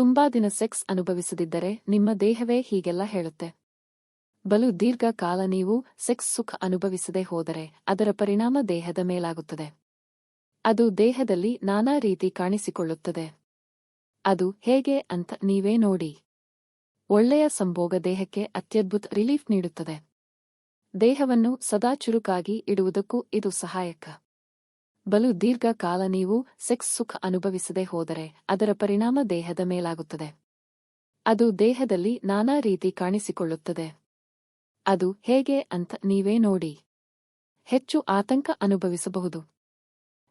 ತುಂಬಾ ದಿನ ಸೆಕ್ಸ್ ಅನುಭವಿಸದಿದ್ದರೆ ನಿಮ್ಮ ದೇಹವೇ ಹೀಗೆಲ್ಲ ಹೇಳುತ್ತೆ. ಬಲು ದೀರ್ಘ ಕಾಲ ನೀವು ಸೆಕ್ಸ್ ಸುಖ ಅನುಭವಿಸದೆ ಹೋದರೆ ಅದರ ಪರಿಣಾಮ ದೇಹದ ಮೇಲಾಗುತ್ತದೆ. ಅದು ದೇಹದಲ್ಲಿ ನಾನಾ ರೀತಿ ಕಾಣಿಸಿಕೊಳ್ಳುತ್ತದೆ. ಅದು ಹೇಗೆ ಅಂತ ನೀವೇ ನೋಡಿ. ಒಳ್ಳೆಯ ಸಂಭೋಗ ದೇಹಕ್ಕೆ ಅತ್ಯದ್ಭುತ ರಿಲೀಫ್ ನೀಡುತ್ತದೆ. ದೇಹವನ್ನು ಸದಾ ಚುರುಕಾಗಿ ಇಡುವುದಕ್ಕೂ ಇದು ಸಹಾಯಕ. ಬಲು ದೀರ್ಘ ಕಾಲ ನೀವು ಸೆಕ್ಸ್ ಸುಖ ಅನುಭವಿಸದೆ ಹೋದರೆ ಅದರ ಪರಿಣಾಮ ದೇಹದ ಮೇಲಾಗುತ್ತದೆ. ಅದು ದೇಹದಲ್ಲಿ ನಾನಾ ರೀತಿ ಕಾಣಿಸಿಕೊಳ್ಳುತ್ತದೆ. ಅದು ಹೇಗೆ ಅಂತ ನೀವೇ ನೋಡಿ. ಹೆಚ್ಚು ಆತಂಕ ಅನುಭವಿಸಬಹುದು.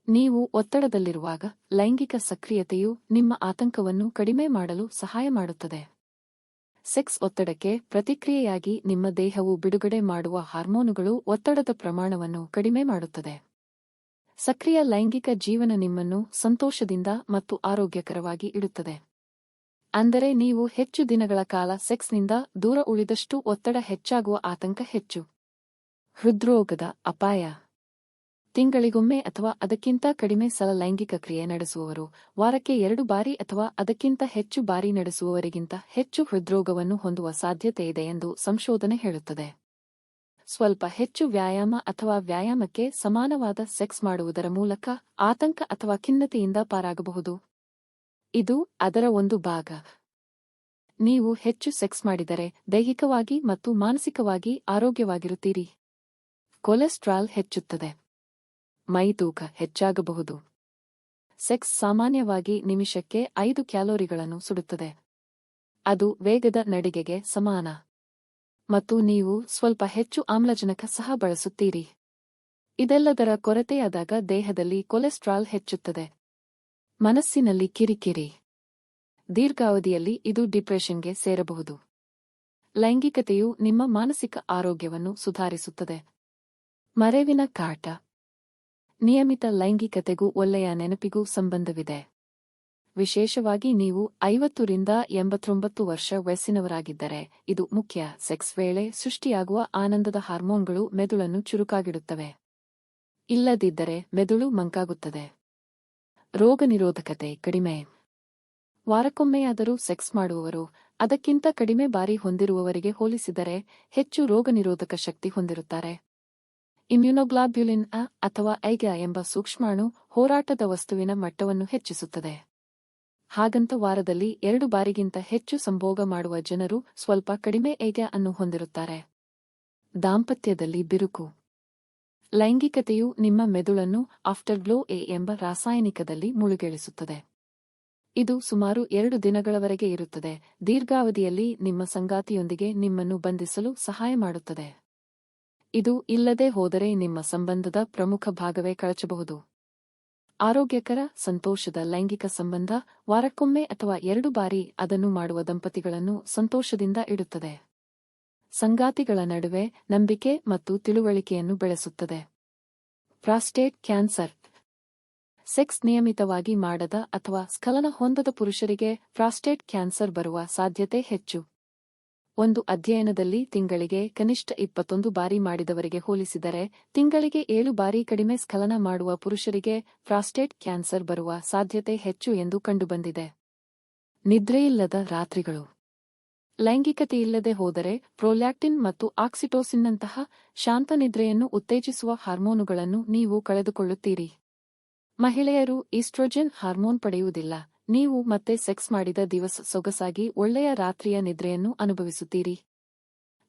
ನೀವು ಒತ್ತಡದಲ್ಲಿರುವಾಗ ಲೈಂಗಿಕ ಸಕ್ರಿಯತೆಯು ನಿಮ್ಮ ಆತಂಕವನ್ನು ಕಡಿಮೆ ಮಾಡಲು ಸಹಾಯ ಮಾಡುತ್ತದೆ. ಸೆಕ್ಸ್ ಒತ್ತಡಕ್ಕೆ ಪ್ರತಿಕ್ರಿಯೆಯಾಗಿ ನಿಮ್ಮ ದೇಹವು ಬಿಡುಗಡೆ ಮಾಡುವ ಹಾರ್ಮೋನುಗಳು ಒತ್ತಡದ ಪ್ರಮಾಣವನ್ನು ಕಡಿಮೆ ಮಾಡುತ್ತದೆ. ಸಕ್ರಿಯ ಲೈಂಗಿಕ ಜೀವನ ನಿಮ್ಮನ್ನು ಸಂತೋಷದಿಂದ ಮತ್ತು ಆರೋಗ್ಯಕರವಾಗಿ ಇಡುತ್ತದೆ. ಅಂದರೆ ನೀವು ಹೆಚ್ಚು ದಿನಗಳ ಕಾಲ ಸೆಕ್ಸ್ನಿಂದ ದೂರ ಉಳಿದಷ್ಟು ಒತ್ತಡ ಹೆಚ್ಚಾಗುವ ಆತಂಕ ಹೆಚ್ಚು. ಹೃದ್ರೋಗದ ಅಪಾಯ. ತಿಂಗಳಿಗೊಮ್ಮೆ ಅಥವಾ ಅದಕ್ಕಿಂತ ಕಡಿಮೆ ಸಲ ಲೈಂಗಿಕ ಕ್ರಿಯೆ ನಡೆಸುವವರು, ವಾರಕ್ಕೆ ಎರಡು ಬಾರಿ ಅಥವಾ ಅದಕ್ಕಿಂತ ಹೆಚ್ಚು ಬಾರಿ ನಡೆಸುವವರಿಗಿಂತ ಹೆಚ್ಚು ಹೃದ್ರೋಗವನ್ನು ಹೊಂದುವ ಸಾಧ್ಯತೆಯಿದೆ ಎಂದು ಸಂಶೋಧನೆ ಹೇಳುತ್ತದೆ. ಸ್ವಲ್ಪ ಹೆಚ್ಚು ವ್ಯಾಯಾಮ ಅಥವಾ ವ್ಯಾಯಾಮಕ್ಕೆ ಸಮಾನವಾದ ಸೆಕ್ಸ್ ಮಾಡುವುದರ ಮೂಲಕ ಆತಂಕ ಅಥವಾ ಖಿನ್ನತೆಯಿಂದ ಪಾರಾಗಬಹುದು. ಇದು ಅದರ ಒಂದು ಭಾಗ. ನೀವು ಹೆಚ್ಚು ಸೆಕ್ಸ್ ಮಾಡಿದರೆ ದೈಹಿಕವಾಗಿ ಮತ್ತು ಮಾನಸಿಕವಾಗಿ ಆರೋಗ್ಯವಾಗಿರುತ್ತೀರಿ. ಕೊಲೆಸ್ಟ್ರಾಲ್ ಹೆಚ್ಚುತ್ತದೆ. ಮೈತೂಕ ಹೆಚ್ಚಾಗಬಹುದು. ಸೆಕ್ಸ್ ಸಾಮಾನ್ಯವಾಗಿ ನಿಮಿಷಕ್ಕೆ ಐದು ಕ್ಯಾಲೋರಿಗಳನ್ನು ಸುಡುತ್ತದೆ. ಅದು ವೇಗದ ನಡಿಗೆಗೆ ಸಮಾನ. ಮತ್ತು ನೀವು ಸ್ವಲ್ಪ ಹೆಚ್ಚು ಆಮ್ಲಜನಕ ಸಹ ಬಳಸುತ್ತೀರಿ. ಇದೆಲ್ಲದರ ಕೊರತೆಯಾದಾಗ ದೇಹದಲ್ಲಿ ಕೊಲೆಸ್ಟ್ರಾಲ್ ಹೆಚ್ಚುತ್ತದೆ. ಮನಸ್ಸಿನಲ್ಲಿ ಕಿರಿಕಿರಿ. ದೀರ್ಘಾವಧಿಯಲ್ಲಿ ಇದು ಡಿಪ್ರೆಷನ್ಗೆ ಸೇರಬಹುದು. ಲೈಂಗಿಕತೆಯು ನಿಮ್ಮ ಮಾನಸಿಕ ಆರೋಗ್ಯವನ್ನು ಸುಧಾರಿಸುತ್ತದೆ. ಮರೆವಿನ ಕಾಟ. ನಿಯಮಿತ ಲೈಂಗಿಕತೆಗೂ ಒಳ್ಳೆಯ ನೆನಪಿಗೂ ಸಂಬಂಧವಿದೆ. ವಿಶೇಷವಾಗಿ ನೀವು ಐವತ್ತರಿಂದ ಎಂಬತ್ತೊಂಬತ್ತು ವರ್ಷ ವಯಸ್ಸಿನವರಾಗಿದ್ದರೆ, ಇದು ಮುಖ್ಯ. ಸೆಕ್ಸ್ ವೇಳೆ ಸೃಷ್ಟಿಯಾಗುವ ಆನಂದದ ಹಾರ್ಮೋನ್ಗಳು ಮೆದುಳನ್ನು ಚುರುಕಾಗಿಡುತ್ತವೆ. ಇಲ್ಲದಿದ್ದರೆ ಮೆದುಳು ಮಂಕಾಗುತ್ತದೆ. ರೋಗನಿರೋಧಕತೆ ಕಡಿಮೆ. ವಾರಕ್ಕೊಮ್ಮೆಯಾದರೂ ಸೆಕ್ಸ್ ಮಾಡುವವರು, ಅದಕ್ಕಿಂತ ಕಡಿಮೆ ಬಾರಿ ಹೊಂದಿರುವವರಿಗೆ ಹೋಲಿಸಿದರೆ ಹೆಚ್ಚು ರೋಗನಿರೋಧಕ ಶಕ್ತಿ ಹೊಂದಿರುತ್ತಾರೆ. ಇಮ್ಯುನೋಗ್ಲಾಬ್ಯುಲಿನ್ ಅಥವಾ ಐಗ ಎಂಬ ಸೂಕ್ಷ್ಮಾಣು ಹೋರಾಟದ ವಸ್ತುವಿನ ಮಟ್ಟವನ್ನು ಹೆಚ್ಚಿಸುತ್ತದೆ. ಹಾಗಂತ ವಾರದಲ್ಲಿ ಎರಡು ಬಾರಿಗಿಂತ ಹೆಚ್ಚು ಸಂಭೋಗ ಮಾಡುವ ಜನರು ಸ್ವಲ್ಪ ಕಡಿಮೆ ಏಗೆ ಅನ್ನು ಹೊಂದಿರುತ್ತಾರೆ. ದಾಂಪತ್ಯದಲ್ಲಿ ಬಿರುಕು. ಲೈಂಗಿಕತೆಯು ನಿಮ್ಮ ಮೆದುಳನ್ನು ಆಫ್ಟರ್ ಬ್ಲೋ ಎ ಎಂಬ ರಾಸಾಯನಿಕದಲ್ಲಿ ಮುಳುಗೇಳಿಸುತ್ತದೆ. ಇದು ಸುಮಾರು ಎರಡು ದಿನಗಳವರೆಗೆ ಇರುತ್ತದೆ. ದೀರ್ಘಾವಧಿಯಲ್ಲಿ ನಿಮ್ಮ ಸಂಗಾತಿಯೊಂದಿಗೆ ನಿಮ್ಮನ್ನು ಬಂಧಿಸಲು ಸಹಾಯ ಮಾಡುತ್ತದೆ. ಇದು ಇಲ್ಲದೆ ಹೋದರೆ ನಿಮ್ಮ ಸಂಬಂಧದ ಪ್ರಮುಖ ಭಾಗವೇ ಕಳಚಬಹುದು. ಆರೋಗ್ಯಕರ, ಸಂತೋಷದ ಲೈಂಗಿಕ ಸಂಬಂಧ ವಾರಕ್ಕೊಮ್ಮೆ ಅಥವಾ ಎರಡು ಬಾರಿ ಅದನ್ನು ಮಾಡುವ ದಂಪತಿಗಳನ್ನು ಸಂತೋಷದಿಂದ ಇಡುತ್ತದೆ. ಸಂಗಾತಿಗಳ ನಡುವೆ ನಂಬಿಕೆ ಮತ್ತು ತಿಳುವಳಿಕೆಯನ್ನು ಬೆಳೆಸುತ್ತದೆ. Prostate cancer. ಸೆಕ್ಸ್ ನಿಯಮಿತವಾಗಿ ಮಾಡದ ಅಥವಾ ಸ್ಖಲನ ಹೊಂದದ ಪುರುಷರಿಗೆ ಪ್ರಾಸ್ಟೇಟ್ ಕ್ಯಾನ್ಸರ್ ಬರುವ ಸಾಧ್ಯತೆ ಹೆಚ್ಚು. ಒಂದು ಅಧ್ಯಯನದಲ್ಲಿ ತಿಂಗಳಿಗೆ ಕನಿಷ್ಠ ಇಪ್ಪತ್ತೊಂದು ಬಾರಿ ಮಾಡಿದವರಿಗೆ ಹೋಲಿಸಿದರೆ, ತಿಂಗಳಿಗೆ ಏಳು ಬಾರಿ ಕಡಿಮೆ ಸ್ಖಲನ ಮಾಡುವ ಪುರುಷರಿಗೆ ಪ್ರಾಸ್ಟೇಟ್ ಕ್ಯಾನ್ಸರ್ ಬರುವ ಸಾಧ್ಯತೆ ಹೆಚ್ಚು ಎಂದು ಕಂಡುಬಂದಿದೆ. ನಿದ್ರೆಯಿಲ್ಲದ ರಾತ್ರಿಗಳು. ಲೈಂಗಿಕತೆಯಿಲ್ಲದೆ ಹೋದರೆ ಪ್ರೊಲ್ಯಾಕ್ಟಿನ್ ಮತ್ತು ಆಕ್ಸಿಟೋಸಿನ್ನಂತಹ ಶಾಂತ ನಿದ್ರೆಯನ್ನು ಉತ್ತೇಜಿಸುವ ಹಾರ್ಮೋನುಗಳನ್ನು ನೀವು ಕಳೆದುಕೊಳ್ಳುತ್ತೀರಿ. ಮಹಿಳೆಯರು ಈಸ್ಟ್ರೋಜೆನ್ ಹಾರ್ಮೋನ್ ಪಡೆಯುವುದಿಲ್ಲ. ನೀವು ಮತ್ತೆ ಸೆಕ್ಸ್ ಮಾಡಿದ ದಿವಸ ಸೊಗಸಾಗಿ ಒಳ್ಳೆಯ ರಾತ್ರಿಯ ನಿದ್ರೆಯನ್ನು ಅನುಭವಿಸುತ್ತೀರಿ.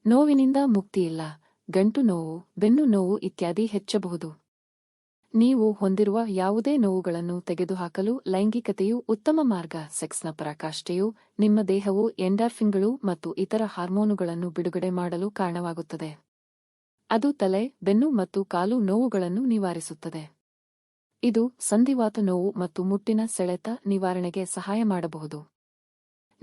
ನೋವಿನಿಂದ ಮುಕ್ತಿಯಿಲ್ಲ. ಗಂಟು ನೋವು, ಬೆನ್ನು ನೋವು ಇತ್ಯಾದಿ ಹೆಚ್ಚಬಹುದು. ನೀವು ಹೊಂದಿರುವ ಯಾವುದೇ ನೋವುಗಳನ್ನು ತೆಗೆದುಹಾಕಲು ಲೈಂಗಿಕತೆಯು ಉತ್ತಮ ಮಾರ್ಗ. ಸೆಕ್ಸ್ನ ಪರಾಕಾಷ್ಠೆಯು ನಿಮ್ಮ ದೇಹವು ಎಂಡಾರ್ಫಿನ್ಗಳು ಮತ್ತು ಇತರ ಹಾರ್ಮೋನುಗಳನ್ನು ಬಿಡುಗಡೆ ಮಾಡಲು ಕಾರಣವಾಗುತ್ತದೆ. ಅದು ತಲೆ, ಬೆನ್ನು ಮತ್ತು ಕಾಲು ನೋವುಗಳನ್ನು ನಿವಾರಿಸುತ್ತದೆ. ಇದು ಸಂಧಿವಾತ ನೋವು ಮತ್ತು ಮುಟ್ಟಿನ ಸೆಳೆತ ನಿವಾರಣೆಗೆ ಸಹಾಯ ಮಾಡಬಹುದು.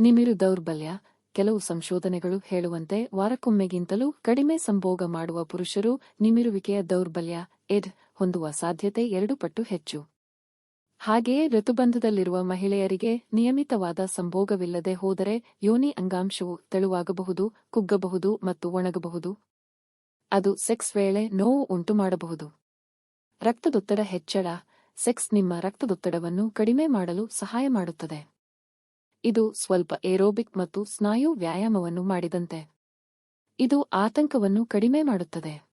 ನಿಮಿರು ದೌರ್ಬಲ್ಯ, ಕೆಲವು ಸಂಶೋಧನೆಗಳು ಹೇಳುವಂತೆ ವಾರಕ್ಕೊಮ್ಮೆಗಿಂತಲೂ ಕಡಿಮೆ ಸಂಭೋಗ ಮಾಡುವ ಪುರುಷರು ನಿಮಿರುವಿಕೆಯ ದೌರ್ಬಲ್ಯ, ಎಡ್, ಹೊಂದುವ ಸಾಧ್ಯತೆ ಎರಡು ಪಟ್ಟು ಹೆಚ್ಚು. ಹಾಗೆಯೇ ಋತುಬಂಧದಲ್ಲಿರುವ ಮಹಿಳೆಯರಿಗೆ ನಿಯಮಿತವಾದ ಸಂಭೋಗವಿಲ್ಲದೆ ಹೋದರೆ ಯೋನಿ ಅಂಗಾಂಶವು ತೆಳುವಾಗಬಹುದು, ಕುಗ್ಗಬಹುದು ಮತ್ತು ಒಣಗಬಹುದು. ಅದು ಸೆಕ್ಸ್ ವೇಳೆ ನೋವು ಉಂಟುಮಾಡಬಹುದು. ರಕ್ತದೊತ್ತಡ ಹೆಚ್ಚಳ ಸೆಕ್ಸ್ ನಿಮ್ಮ ರಕ್ತದೊತ್ತಡವನ್ನು ಕಡಿಮೆ ಮಾಡಲು ಸಹಾಯ ಮಾಡುತ್ತದೆ. ಇದು ಸ್ವಲ್ಪ ಏರೋಬಿಕ್ ಮತ್ತು ಸ್ನಾಯು ವ್ಯಾಯಾಮವನ್ನು ಮಾಡಿದಂತೆ. ಇದು ಆತಂಕವನ್ನು ಕಡಿಮೆ ಮಾಡುತ್ತದೆ.